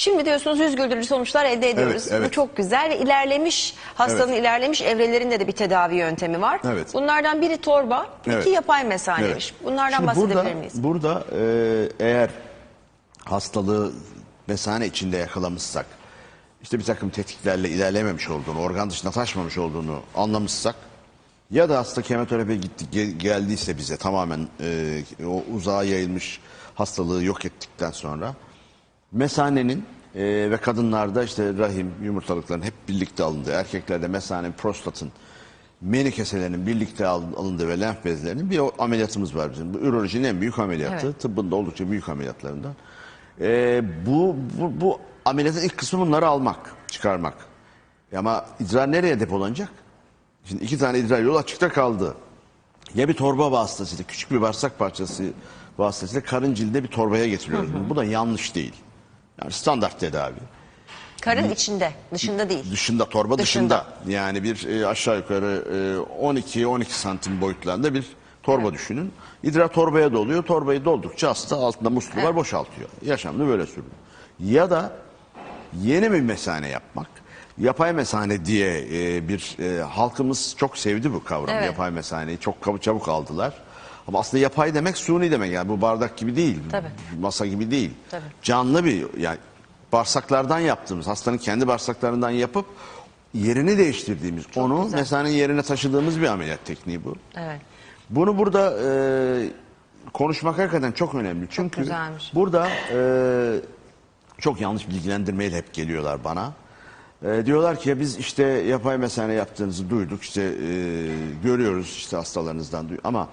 Şimdi diyorsunuz yüz güldürücü sonuçlar elde ediyoruz. evet. Bu çok güzel ve ilerlemiş hastanın Evet. ilerlemiş evrelerinde de bir tedavi yöntemi var. Evet. Bunlardan biri torba, Evet. iki yapay mesanemiş. Evet. Bunlardan Şimdi bahsedebilir burada, miyiz? Burada e, eğer hastalığı mesane içinde yakalamışsak, işte bir takım tetkiklerle ilerlememiş olduğunu, organ dışına taşmamış olduğunu anlamışsak ya da hasta kemoterapiye gitti, gel- geldiyse bize tamamen e, o uzağa yayılmış hastalığı yok ettikten sonra mesanenin e, ve kadınlarda işte rahim, yumurtalıkların hep birlikte alındığı, erkeklerde mesanenin, prostatın, meni keselerinin birlikte al- alındığı ve lenf bezlerinin bir ameliyatımız var bizim. Bu ürolojinin en büyük ameliyatı. Evet. Tıbbın da oldukça büyük ameliyatlarından. E, bu, bu, bu ameliyatın ilk kısmı bunları almak, çıkarmak. E Ama idrar nereye depolanacak? Şimdi iki tane idrar yolu açıkta kaldı. Ya bir torba vasıtasıyla, küçük bir bağırsak parçası vasıtasıyla karın cildine bir torbaya getiriyoruz. bunu. Bu da yanlış değil. Yani standart tedavi. Karın içinde, dışında değil. Dışında, torba Dışında. dışında. Yani bir e, aşağı yukarı e, 12-12 santim boyutlarında bir torba düşünün. İdrar torbaya doluyor. Torbayı doldukça hasta altında muslu var boşaltıyor. Yaşamını böyle sürüyor. Ya da yeni bir mesane yapmak. Yapay mesane diye e, bir e, halkımız çok sevdi bu kavramı. Evet. Yapay mesaneyi çok çabuk aldılar. Ama aslında yapay demek suni demek. Yani bu bardak gibi değil. Tabii. Masa gibi değil. Tabii. Canlı bir yani bağırsaklardan yaptığımız, hastanın kendi bağırsaklarından yapıp yerini değiştirdiğimiz, onu güzel. mesanenin yerine taşıdığımız bir ameliyat tekniği bu. Evet. Bunu burada e, konuşmak hakikaten çok önemli. Çünkü güzelmiş. burada e, çok yanlış bilgilendirmeyle hep geliyorlar bana. E, diyorlar ki biz işte yapay mesane yaptığınızı duyduk, işte e, görüyoruz işte hastalarınızdan duy ama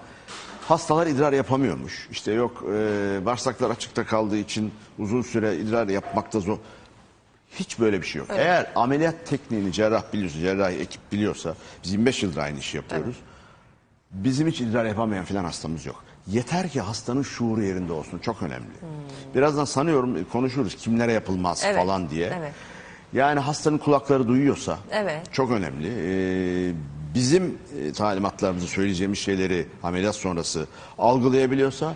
hastalar idrar yapamıyormuş. İşte yok e, bağırsaklar açıkta kaldığı için uzun süre idrar yapmakta zor. Hiç böyle bir şey yok. Eğer ameliyat tekniğini cerrah biliyorsa, cerrahi ekip biliyorsa, biz 25 yıldır aynı işi yapıyoruz. Bizim hiç idrar yapamayan filan hastamız yok. Yeter ki hastanın şuuru yerinde olsun. Çok önemli. Birazdan sanıyorum e, konuşuruz kimlere yapılmaz Evet, falan diye. evet. Yani hastanın kulakları duyuyorsa Evet. çok önemli. Ee, bizim e, talimatlarımızı söyleyeceğimiz şeyleri ameliyat sonrası algılayabiliyorsa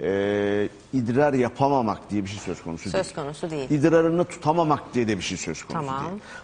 e, idrar yapamamak diye bir şey söz konusu değil. Söz konusu değil. İdrarını tutamamak diye de bir şey söz konusu Tamam. değil.